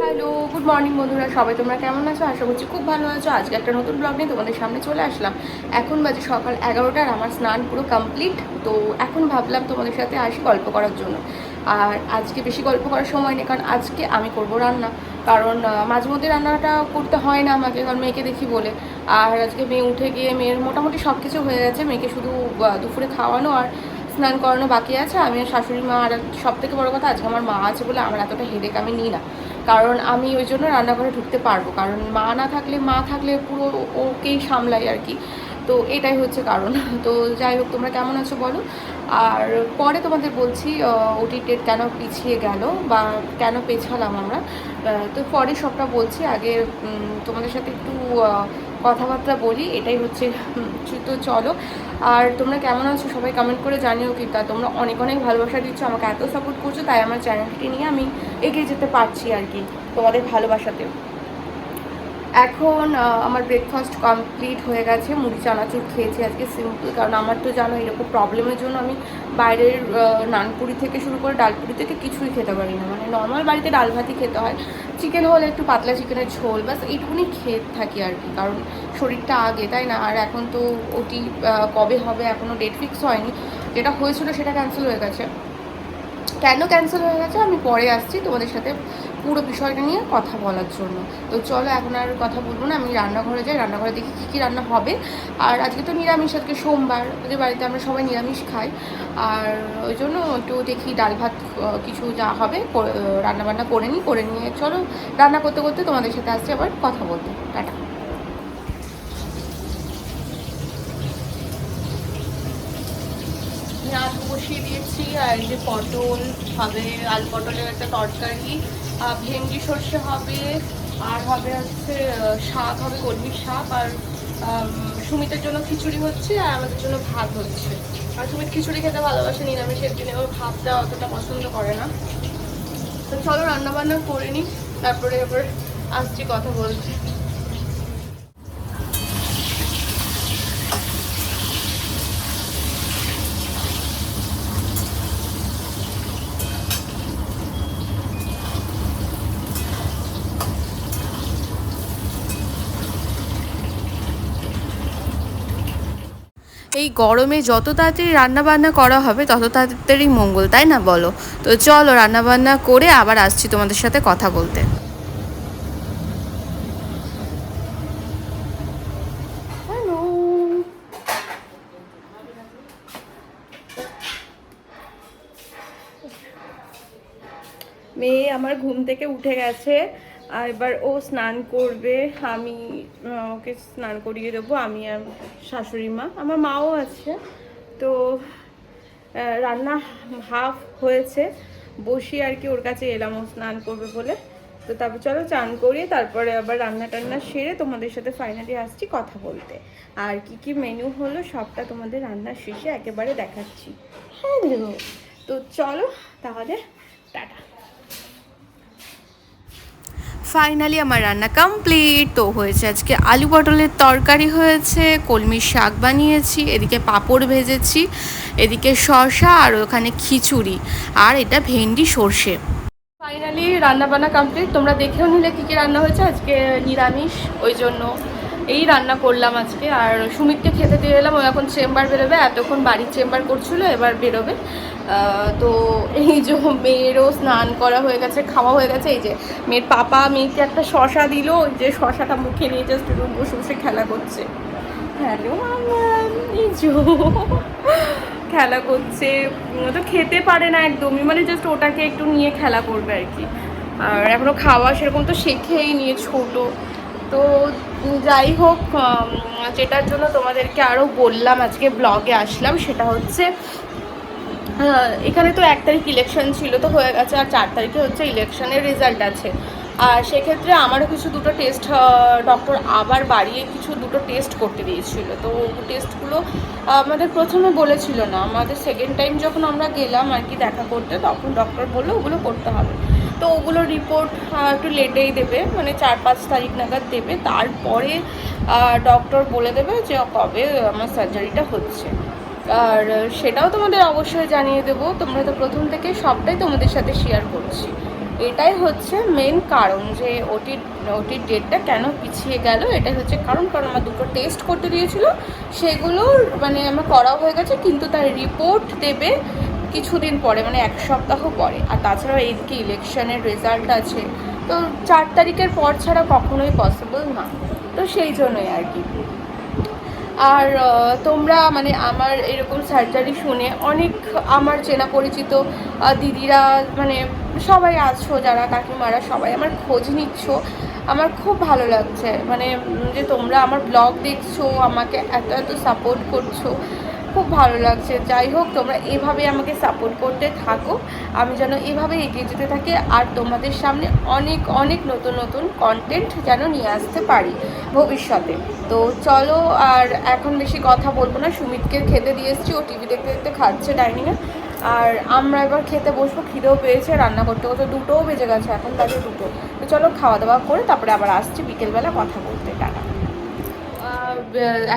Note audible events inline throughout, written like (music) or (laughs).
Hello good morning বন্ধুরা, সবাই তোমরা কেমন আছো? আশা করছি খুব ভালো আছো। আজকে একটা নতুন ব্লগ নিয়ে তোমাদের সামনে চলে আসলাম। এখন বাজে সকাল এগারোটার আমার স্নান পুরো কমপ্লিট তো এখন ভাবলাম তোমাদের সাথে আসি গল্প করার জন্য। আর আজকে বেশি গল্প করার সময় নেই, কারণ আজকে আমি করব রান্না। কারণ মাঝে মধ্যে রান্নাটা করতে হয় না আমাকে, কারণ মেয়েকে দেখি বলে। আর আজকে মেয়ে উঠে গিয়ে, মেয়ের মোটামুটি সব কিছু হয়ে গেছে। মেয়েকে শুধু দুপুরে খাওয়ানো আর স্নান করানো বাকি আছে। আমি শাশুড়ি মা আর সব থেকে বড় কথা, আজকে আমার মা আছে বলে আমার এতটা হেডেক আমি নিই না। কারণ আমি ওই জন্য রান্নাঘরে ঢুকতে পারব। কারণ মা না থাকলে, মা থাকলে পুরো ওকেই সামলাই আর কি। তো এটাই হচ্ছে কারণ। (laughs) তো যাই হোক, তোমরা কেমন আছো বলো? আর পরে তোমাদের বলছি ওটি ডেট কেন পিছিয়ে গেল বা কেন পেছালাম আমরা? তো পরে সবটা বলছি। আগে তোমাদের সাথে একটু কথাবার্তা বলি, এটাই হচ্ছে তো চলো। আর তোমরা কেমন আছো? সবাই কমেন্ট করে জানিও কিন্তু। আর তোমরা অনেক অনেক ভালোবাসা দিচ্ছ, আমাকে এত সাপোর্ট করছ, তাই আমার চ্যানেলটি নিয়ে আমি এগিয়ে যেতে পারছি আর কি তোমাদের ভালোবাসাতে এখন আমার ব্রেকফাস্ট কমপ্লিট হয়ে গেছে, মুড়ি, চানাচুর খেয়েছি আজকে সিম্পল কারণ আমার তো জানো এরকম প্রবলেমের জন্য আমি বাইরের নানপুরি থেকে শুরু করে ডালপুরি থেকে কিছুই খেতে পারি না। মানে নর্মাল বাড়িতে ডাল ভাতই খেতে হয় চিকেন হলে একটু পাতলা চিকেনের ঝোল বাস এইটুকুনি খেয়ে থাকি আর কি, কারণ শরীরটা আগে, তাই না? আর এখন তো ওটি কবে হবে এখনও ডেট ফিক্স হয়নি, যেটা হয়েছিল সেটা ক্যান্সেল হয়ে গেছে। কেন ক্যান্সেল হয়ে গেছে? আমি পরে আসছি তোমাদের সাথে পুরো বিষয়টা নিয়ে কথা বলার জন্য। তো চলো এখন আর কথা বলব না, আমি রান্নাঘরে যাই, রান্নাঘরে দেখি কী কী রান্না হবে। আর আজকে তো নিরামিষ, আজকে সোমবার, ওদের বাড়িতে আমরা সবাই নিরামিষ খাই। আর ওই জন্য একটু দেখি ডাল ভাত কিছু যা হবে রান্নাবান্না করে নিই, করে নিয়ে চলো রান্না করতে করতে তোমাদের সাথে আসছি আবার কথা বলতে। টাটা। পেঁয়াজ বসিয়ে দিয়েছি আর যে পটল হবে, আলু পটলের একটা তরকারি ভেন্ডি সর্ষে হবে, আর হবে হচ্ছে শাক হবে কলমির শাক, আর সুমিতের জন্য খিচুড়ি হচ্ছে আর আমাদের জন্য ভাত হচ্ছে। আর সুমিত খিচুড়ি খেতে ভালোবাসে, নিরামিষের দিনে ওর ভাতটা অতটা পছন্দ করে না। তো চলো রান্না বান্না করে নিই, তারপরে এবার আসছি কথা বলতে। এই গরমে যত তাড়াতাড়ি রান্না বান্না করা হবে, তত তাড়াতাড়ি মঙ্গল, তাই না বলো? তো চলো রান্না বান্না করে আবার আসছি তোমাদের সাথে কথা বলতে। মেয়ে আমার ঘুম থেকে উঠে গেছে। আর এবার ও স্নান করবে, আমি ওকে স্নান করিয়ে দেবো, আমি আর শাশুড়ি মা। আমার মাও আছে। তো রান্না হাফ হয়েছে। বসি আর কি ওর কাছে এলাম, ও স্নান করবে বলে। তো তারপর চলো চান করিয়ে তারপরে আবার রান্না টান্না সেরে তোমাদের সাথে ফাইনালি আসছি কথা বলতে। আর কি কি মেনু হলো সবটা তোমাদের রান্নার শেষে একেবারে দেখাচ্ছি। হ্যালো তো চলো তাহলে, টাটা। ফাইনালি আমার রান্না কমপ্লিট। তো হয়েছে আজকে আলু পটলের তরকারি হয়েছে, কলমির শাক বানিয়েছি, এদিকে পাঁপড় ভেজেছি, এদিকে শশা আর ওখানে খিচুড়ি। আর এটা ভেন্ডি সর্ষে। ফাইনালি রান্না বান্না কমপ্লিট। তোমরা দেখেও নিলে কী কী রান্না হয়েছে আজকে নিরামিষ, ওই জন্য। এই রান্না করলাম আজকে। আর সুমিতকে খেতে দিয়ে এলাম, ও এখন চেম্বার বেরোবে, এতক্ষণ বাড়ির চেম্বার করছিল, এবার বেরোবে। তো এই যে মেয়েরও স্নান করা হয়ে গেছে, খাওয়া হয়ে গেছে। এই যে মেয়ের পাপা মেয়েকে একটা শশা দিল যে শশাটা মুখে নিয়ে জাস্ট একটু বসে বসে খেলা করছে। হ্যালো ইজো খেলা করছে। তো খেতে পারে না একদমই মানে জাস্ট ওটাকে একটু নিয়ে খেলা করবে আর কি। আর এখনও খাওয়া সেরকম তো শেখেই নিয়ে ছোট। তো যাই হোক যেটার জন্য তোমাদেরকে আরও বললাম, আজকে ব্লগে আসলাম, সেটা হচ্ছে এখানে তো এক তারিখ ইলেকশন ছিল, তো হয়ে গেছে, আর চার তারিখে হচ্ছে ইলেকশনের রেজাল্ট আছে। আর সেক্ষেত্রে আমারও কিছু দুটো টেস্ট ডক্টর আবার বাড়িয়ে কিছু দুটো টেস্ট করতে দিয়েছিল। তো টেস্টগুলো আমাদের প্রথমে বলেছিল না। আমাদের সেকেন্ড টাইম যখন আমরা গেলাম আর কি দেখা করতে, তখন ডক্টর বলল, ওগুলো করতে হবে। তো ওগুলো রিপোর্ট একটু লেটেই দেবে মানে চার পাঁচ তারিখ নাগাদ দেবে। তারপরে ডক্টর বলে দেবে যে কবে আমার সার্জারিটা হচ্ছে। আর সেটাও তোমাদের অবশ্যই জানিয়ে দেবো। তোমরা তো প্রথম থেকে সবটাই তোমাদের সাথে শেয়ার করছি। এটাই হচ্ছে মেন কারণ যে ওটির ওটির ডেটটা কেন পিছিয়ে গেল, এটাই হচ্ছে কারণ। কারণ আমার দুটো টেস্ট করতে দিয়েছিল সেগুলোর মানে আমার করা হয়ে গেছে, কিন্তু তার রিপোর্ট দেবে কিছুদিন পরে মানে এক সপ্তাহ পরে। আর তাছাড়াও এইদিকে ইলেকশনের রেজাল্ট আছে, তো চার তারিখের পর ছাড়া কখনোই পসিবল না তো সেই জন্যই আর কি। আর তোমরা মানে আমার এরকম সার্জারি শুনে অনেক আমার চেনা পরিচিত দিদিরা মানে সবাই আছো, যারা কাকিমারা সবাই আমার খোঁজ নিচ্ছ। আমার খুব ভালো লাগছে। মানে যে তোমরা আমার ব্লগ দেখছ, আমাকে এত এত সাপোর্ট করছ। খুব ভালো লাগছে। যাই হোক তোমরা এভাবে আমাকে সাপোর্ট করতে থাকো। আমি যেন এভাবে এগিয়ে যেতে থাকি আর তোমাদের সামনে অনেক অনেক নতুন নতুন কন্টেন্ট যেন নিয়ে আসতে পারি ভবিষ্যতে। তো চলো আর এখন বেশি কথা বলব না। সুমিতকে খেতে দিয়ে এসেছি। ও টিভি দেখতে দেখতে খাচ্ছে ডাইনিংয়ে আর আমরা এবার খেতে বসবো। খিদেও পেয়েছে রান্না করতে করতে দুটোও বেজে গেছে। এখন বাজে দুটো। তো চলো খাওয়া দাওয়া করে তারপরে আবার আসছি। বিকেলবেলা কথা বলতে। আহ,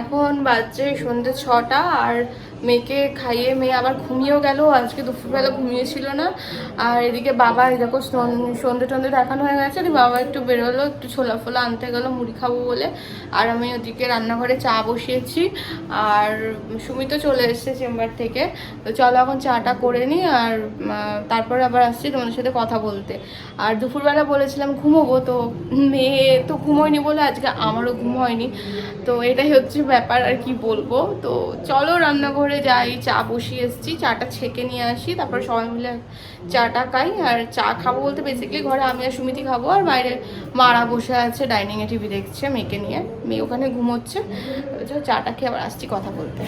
এখন বাজছে সন্ধ্যে ছটা আর মেয়েকে খাইয়ে মেয়ে আবার ঘুমিয়েও গেল। আজকে দুপুরবেলা ঘুমিয়েছিল না। আর এদিকে বাবা, এই দেখো সন- সন্ধ্যে টন্ধে দেখানো হয়ে গেছে। বাবা একটু বেরোলো, একটু ছোলা ফোলা আনতে গেলো, মুড়ি খাব বলে। আর আমি ওদিকে রান্নাঘরে চা বসিয়েছি। আর সুমি তো চলে এসেছে চেম্বার থেকে। তো চলো এখন চাটা করে নিই আর তারপরে আবার আসছি তোমাদের সাথে কথা বলতে। আর দুপুরবেলা বলেছিলাম ঘুমোবো, তো মেয়ে তো ঘুমোয়নি বলে আজকে আমারও ঘুম হয়নি। তো এটাই হচ্ছে ব্যাপার আর কি বলব। তো চলো রান্নাঘরে যাই, চা বসিয়ে এসেছি, চাটা ছেঁকে নিয়ে আসি, তারপর সবাই মিলে চাটা খাই, আর চা খাব বলতে বেসিক্যালি ঘরে আমি আর সুমিতি খাব, আর বাইরে মারা বসে আছে ডাইনিংয়ে টিভি দেখছে মেয়েকে নিয়ে, মেয়ে ওখানে ঘুমোচ্ছে চাটা খেয়ে আবার আসছি কথা বলতে।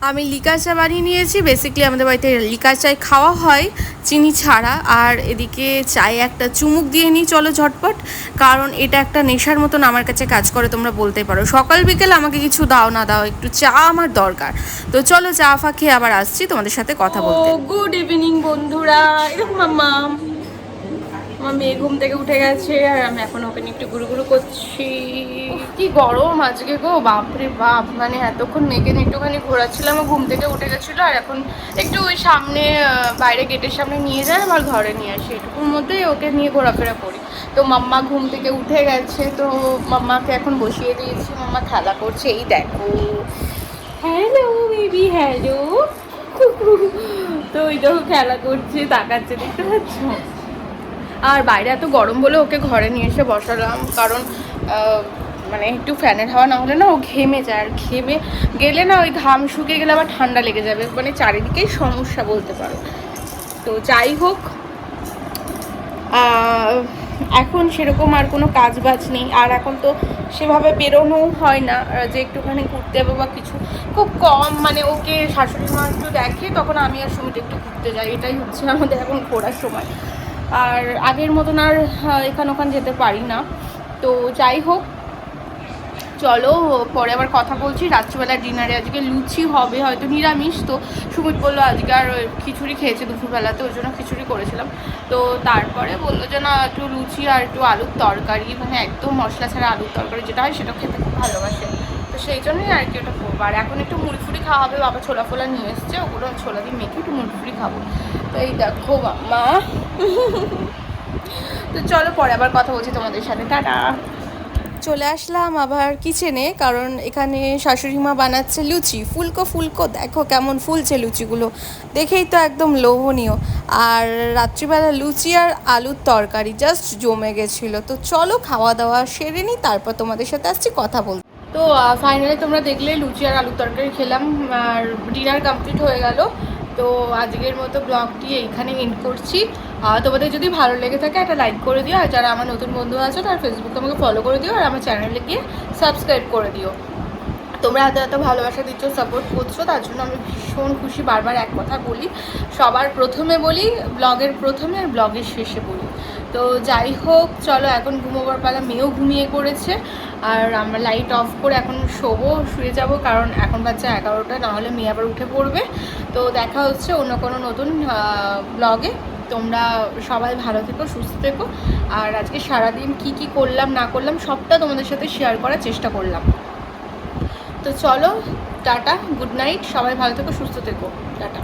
আমি লিকার চা বানিয়ে নিয়েছি। বেসিক্যালি আমাদের বাড়িতে লিকার চায় খাওয়া হয় চিনি ছাড়া। আর এদিকে চায়ে একটা চুমুক দিয়ে নিই, চলো ঝটপট। কারণ এটা একটা নেশার মতন আমার কাছে কাজ করে, তোমরা বলতে পারো। সকাল বিকেল আমাকে কিছু দাও না দাও, একটু চা আমার দরকার। তো চলো চা ফা খেয়ে আবার আসছি, তোমাদের সাথে কথা বলতে। গুড ইভিনিং বন্ধুরা। এরকম আমার মেয়ে ঘুম থেকে উঠে গেছে আর আমি এখন ওকে নিয়ে একটু গুরু গুরু করছি কি গরম আজকে গো বাপরে বাপ মানে এতক্ষণ মেয়েকে নিয়ে একটুখানি ঘোরাচ্ছিলাম ও ঘুম থেকে উঠে গেছিল আর এখন একটু ওই সামনে বাইরে গেটের সামনে নিয়ে যায় আবার ঘরে নিয়ে আসি। এটুকুর মধ্যেই ওকে নিয়ে ঘোরাফেরা করি। তো মাম্মা ঘুম থেকে উঠে গেছে তো মাম্মাকে এখন বসিয়ে দিয়েছি মাম্মা খেলা করছে এই দেখো। হ্যালো বেবি হ্যালো তো ওই দেখো খেলা করছে তাকাচ্ছে দেখতে পাচ্ছ? আর বাইরে এত গরম বলে ওকে ঘরে নিয়ে এসে বসালাম। কারণ মানে একটু ফ্যানের হাওয়া না হলে না ও ঘেমে যায়। আর ঘেমে গেলে না ওই ঘাম শুকিয়ে গেলে আবার ঠান্ডা লেগে যাবে। মানে চারিদিকেই সমস্যা বলতে পারো। তো যাই হোক এখন সেরকম আর কোনো কাজ বাজ নেই। আর এখন তো সেভাবে বেরোনোও হয় না। যে একটুখানি ঘুরতে যাব বা কিছু খুব কম। মানে ওকে শাশুড়ি মা একটু দেখে, তখন আমি আর সুমিত একটু ঘুরতে যাই। এটাই হচ্ছে আমাদের এখন ঘোরার সময়। আর আগের মতন আর এখান ওখান যেতে পারি না। তো যাই হোক, চলো, পরে আবার কথা বলছি। রাত্রিবেলা ডিনারে আজকে লুচি হবে, হয়তো নিরামিষ। তো সুমিত বলল আজকে আর খিচুড়ি খেয়েছে দুপুরবেলাতে ওই জন্য খিচুড়ি করেছিলাম। তো তারপরে বলল যে, না, একটু লুচি আর একটু আলুর তরকারি। মানে একদম মশলা ছাড়া আলুর তরকারি যেটা হয়, সেটা খেতে খুব ভালোবাসে। তো সেই জন্যই আর কি ওটা করব। আর এখন একটু মুড়ি ফুড়ি খাওয়া হবে, বাবা ছোলা ফোলা নিয়ে এসছে, ওগুলো ছোলা দিয়ে মেখে একটু মুড়ি ফুড়ি খাব। তো এই দেখো মা। তো চলো পরে আবার কথা বলছি তোমাদের সাথে। টাটা। চলে আসলাম আবার কিচেনে কারণ এখানে শাশুড়ি মা বানাচ্ছে লুচি। ফুলকো ফুলকো, দেখো কেমন ফুলছে লুচিগুলো। দেখেই তো একদম লোভনীয়। আর রাত্রিবেলা লুচি আর আলুর তরকারি জাস্ট জমে গেছিল। তো চলো খাওয়া দাওয়া সেরে নিই, তারপর তোমাদের সাথে আসছি, কথা বলতে। তো ফাইনালি তোমরা দেখলে লুচি আর আলুর তরকারি খেলাম, আর ডিনার কমপ্লিট হয়ে গেল। তো আজকের মতো ব্লগটি এইখানে এন্ড করছি। তোমাদের যদি ভালো লেগে থাকে একটা লাইক করে দিও, আর যারা আমার নতুন বন্ধু আছে তার ফেসবুকে আমাকে ফলো করে দিও, আর আমার চ্যানেলে গিয়ে সাবস্ক্রাইব করে দিও। তোমরা এত এত ভালোবাসা দিচ্ছ সাপোর্ট করছ, তার জন্য আমি ভীষণ খুশি, বারবার এক কথা বলি। সবার প্রথমে বলি, ব্লগের প্রথমে আর ব্লগের শেষে বলি। তো যাই হোক, চলো এখন ঘুমোবার পালা। মেয়েও ঘুমিয়ে পড়েছে, আর আমরা লাইট অফ করে এখন শোবো, শুয়ে যাব, কারণ এখন বাচ্চা এগারোটা না হলে মেয়ে আবার উঠে পড়বে। তো দেখা হচ্ছে অন্য কোনো নতুন ব্লগে তোমরা সবাই ভালো থেকো, সুস্থ থেকো। আর আজকে সারাদিন কি কি করলাম, না করলাম, সবটা তোমাদের সাথে শেয়ার করার চেষ্টা করলাম। তো চলো, টাটা গুড নাইট সবাই ভালো থেকো, সুস্থ থেকো, টাটা।